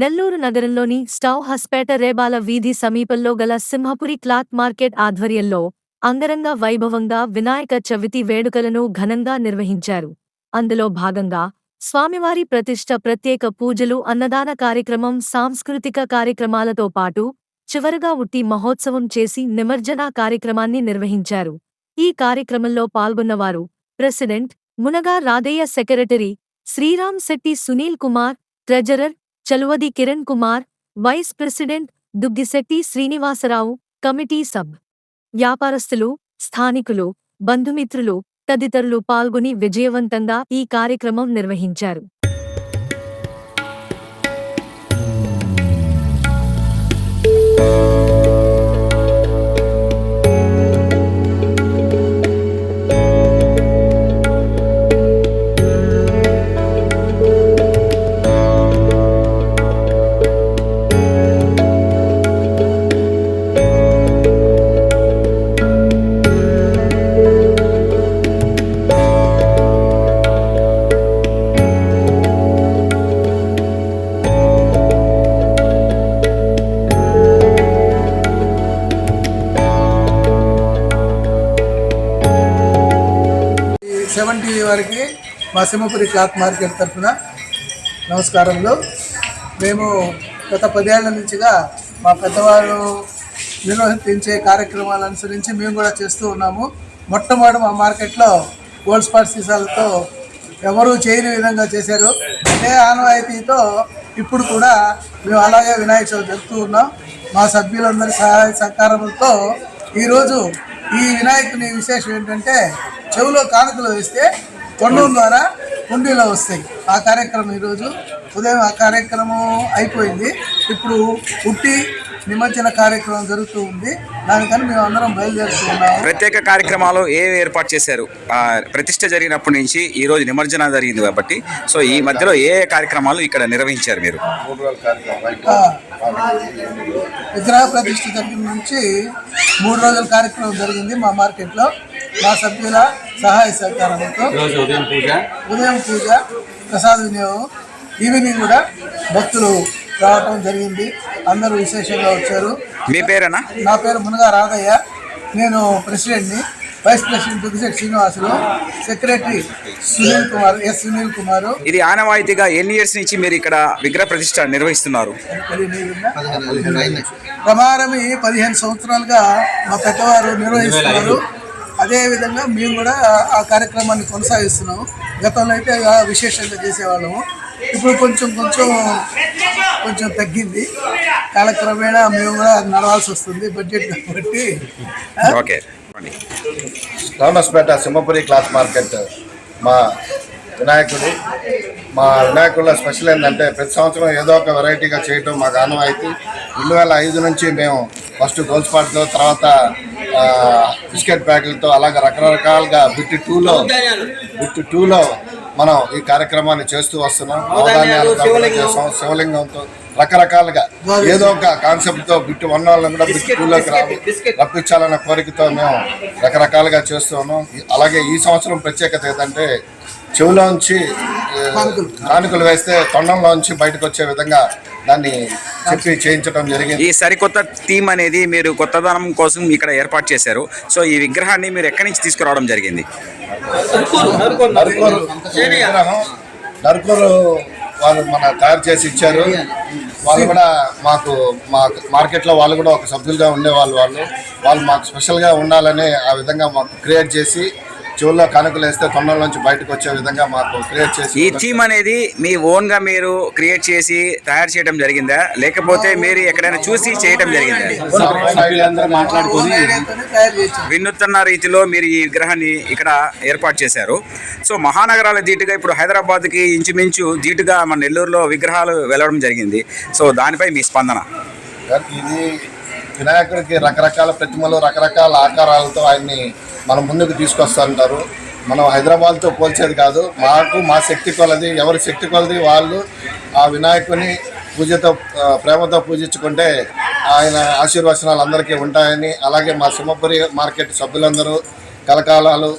నెల్లూరు నగరంలోని స్టవ్ హస్పేట రేబాల వీధి సమీపంలో గల సింహపురి క్లాత్ మార్కెట్ ఆధ్వర్యంలో అంగరంగ వైభవంగా వినాయక చవితి వేడుకలను ఘనంగా నిర్వహించారు. అందులో భాగంగా స్వామివారి ప్రతిష్ఠ ప్రత్యేక పూజలు అన్నదాన కార్యక్రమం సాంస్కృతిక కార్యక్రమాలతో పాటు చివరగా ఉట్టి మహోత్సవం చేసి నిమజ్జన కార్యక్రమాన్ని నిర్వహించారు. ఈ కార్యక్రమంలో పాల్గొన్నవారు president Munaga Radhaiah secretary Sriram Shetty Sunil Kumar treasurer Chaluvadi Kiran Kumar vice president Duggisetti Srinivasarao committee sub వ్యాపారస్తులు స్థానికులు బంధుమిత్రులు తదితరులు పాల్గొని విజయవంతంగా ఈ కార్యక్రమం నిర్వహించారు. సెవెన్ మా సింహపురి క్లాత్ మార్కెట్ తరఫున నమస్కారంలో మేము గత పదేళ్ళ నుంచిగా మా పెద్దవారు నిర్వహించే కార్యక్రమాలు అనుసరించి మేము కూడా చేస్తూ ఉన్నాము. మొట్టమొదటి మా మార్కెట్లో గోల్డ్ స్పాట్ సీసాలతో ఎవరూ చేయని విధంగా చేశారు. అదే ఆనవాయితీతో ఇప్పుడు కూడా మేము అలాగే వినాయక చవితి జరుపుతూ ఉన్నాం. మా సభ్యులందరి సహాయ సహకారములతో ఈరోజు ఈ వినాయకుని విశేషం ఏంటంటే చెవిలో కానుకలు వేస్తే కొండం ద్వారా కుండీలో వస్తాయి. ఆ కార్యక్రమం ఈరోజు ఉదయం ఆ కార్యక్రమం అయిపోయింది. ఇప్పుడు ఉట్టి నిమజ్జన కార్యక్రమం జరుగుతూ ఉంది. దానికని మేము అందరం బయలుదేరుతూ ఉన్నాము. ప్రత్యేక కార్యక్రమాలు ఏ ఏర్పాటు చేశారు? ఆ, ప్రతిష్ట జరిగినప్పటి నుంచి ఈ రోజు నిమజ్జన జరిగింది కాబట్టి సో ఈ మధ్యలో ఏ కార్యక్రమాలు ఇక్కడ నిర్వహించారు మీరు? విగ్రహ ప్రతిష్ఠ జరిగిన నుంచి మూడు రోజుల కార్యక్రమం జరిగింది మా మార్కెట్లో. మా సభ్యుల సహాయ సహకారంతో రోజు ఉదయం పూజ. ఉదయం పూజ ప్రసాద వినియోగం ఈవినింగ్ కూడా భక్తులు రావటం జరిగింది. అందరూ విశేషంగా వచ్చారు. మీ పేరేనా? నా పేరు మునగా రాధయ్య. నేను ప్రెసిడెంట్ని vice president Duggisetti Srinivasulu secretary Sunil Kumar S Sunil Kumar. ఇది ఆనవాయితీగా ఎన్ని ఇయర్స్ నుంచి మీరు ఇక్కడ విగ్రహ ప్రతిష్ట నిర్వహిస్తున్నారు? అది నీరుందా? ప్రమాణం ఈ పదిహేను సంవత్సరాలుగా మా పెద్దవారు నిర్వహిస్తున్నారు. అదే విధంగా మేము కూడా ఆ కార్యక్రమాన్ని కొనసాగిస్తున్నాము. గతంలో అయితే విశేషంగా చేసేవాళ్ళము. ఇప్పుడు కొంచెం కొంచెం కొంచెం తగ్గింది. కాలక్రమేణా మేము కూడా నడవాల్సి వస్తుంది బడ్జెట్ కాబట్టి. Okay. Ramaspeta Simhapuri cloth market మా వినాయకుడు. మా వినాయకుల్లో స్పెషల్ ఏంటంటే ప్రతి సంవత్సరం ఏదో ఒక వెరైటీగా చేయటం మాకు ఆనవాయితీ. రెండు వేల ఐదు నుంచి మేము ఫస్ట్ గోల్స్పాట్తో తర్వాత బిస్కెట్ ప్యాకెట్లతో అలాగే రకరకాలుగా బిట్ టూలో బిట్ టూలో మనం ఈ కార్యక్రమాన్ని చేస్తూ వస్తున్నాం. చేస్తాం శివలింగంతో రకరకాలుగా ఏదో ఒక కాన్సెప్ట్తో బిట్ వన్ వాళ్ళని కూడా బిట్ టూలోకి రావు రప్పించాలన్న కోరికతో మేము రకరకాలుగా చేస్తూ ఉన్నాం. అలాగే ఈ సంవత్సరం ప్రత్యేకత ఏంటంటే చెవులోంచి కానుకలు. వేస్తే తొండంలోంచి బయటకు వచ్చే విధంగా దాన్ని చెప్పి చేయించడం జరిగింది. ఈ సరికొత్త థీమ్ అనేది మీరు కొత్తదనం కోసం ఇక్కడ ఏర్పాటు చేశారు. సో ఈ విగ్రహాన్ని మీరు ఎక్కడి నుంచి తీసుకురావడం జరిగింది? నరుకూరు ఈ విగ్రహం నరుకూరు వాళ్ళు మన తయారు చేసి ఇచ్చారు. వాళ్ళు కూడా మాకు మా మార్కెట్లో వాళ్ళు కూడా ఒక సభ్యులుగా ఉండేవాళ్ళు వాళ్ళు. వాళ్ళు మాకు స్పెషల్గా ఉండాలని ఆ విధంగా మాకు క్రియేట్ చేసి చెవుల్లో కానుకలు వేస్తే తొండలోంచి బయటకు వచ్చే విధంగా మాకు క్రియేట్ చేసి ఈ థీమ్ అనేది మీ ఓన్గా మీరు క్రియేట్ చేసి తయారు చేయడం జరిగిందా? లేకపోతే మీరు ఎక్కడైనా చూసి చేయడం జరిగిందా? మాట్లాడుకొని వినూత్న రీతిలో మీరు ఈ విగ్రహాన్ని ఇక్కడ ఏర్పాటు చేశారు. సో మహానగరాల ధీటుగా ఇప్పుడు హైదరాబాద్కి ఇంచుమించు ధీటుగా మన నెల్లూరులో విగ్రహాలు వెళ్ళడం జరిగింది. సో దానిపై మీ స్పందన? ఇది వినాయకుడికి రకరకాల ప్రతిమలు రకరకాల ఆకారాలతో ఆయన్ని మనం ముందుకు తీసుకొస్తుంటారు. మనం హైదరాబాద్తో పోల్చేది కాదు మాకు మా శక్తి కొలది ఎవరి శక్తి కొలది వాళ్ళు ఆ వినాయకుని పూజతో ప్రేమతో పూజించుకుంటే ఆయన ఆశీర్వచనాలు అందరికీ ఉంటాయని అలాగే మా సింహపురి మార్కెట్ సభ్యులందరూ కలకాలాలు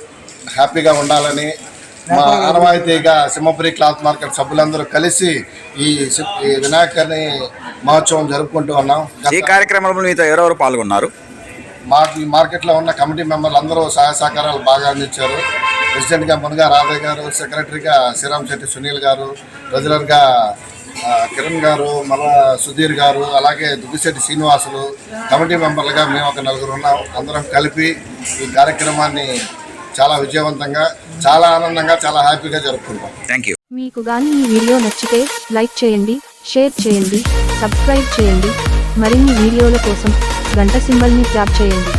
హ్యాపీగా ఉండాలని మా ఆనవాయితీగా సింహపురి క్లాత్ మార్కెట్ సభ్యులందరూ కలిసి ఈ సి- ఈ వినాయకర్ని మహోత్సవం జరుపుకుంటూ ఉన్నాం. ఈ కార్యక్రమంలో మీతో ఎవరెవరు పాల్గొన్నారు? మాకు ఈ మార్కెట్లో ఉన్న కమిటీ మెంబర్లు అందరూ సహాయ సహకారాలు బాగా అందించారు. ప్రెసిడెంట్గా మునగా రాధయ్య గారు సెక్రటరీగా శ్రీరామ్ శెట్టి సునీల్ గారు ట్రెజరర్గా కిరణ్ గారు మళ్ళా సుధీర్ గారు అలాగే దుగ్గిశెట్టి శ్రీనివాసులు కమిటీ మెంబర్లుగా మేము ఒక నలుగురు ఉన్నాం. అందరం కలిపి ఈ కార్యక్రమాన్ని చాలా విజయవంతంగా చాలా ఆనందంగా చాలా హ్యాపీగా జరుపుకుంటాం. థ్యాంక్ యూ మీకు గాని ఈ వీడియో నచ్చితే లైక్ చేయండి షేర్ చేయండి సబ్స్క్రైబ్ చేయండి. మరిన్ని వీడియోల కోసం గంట సింబల్ని ట్యాప్ చేయండి.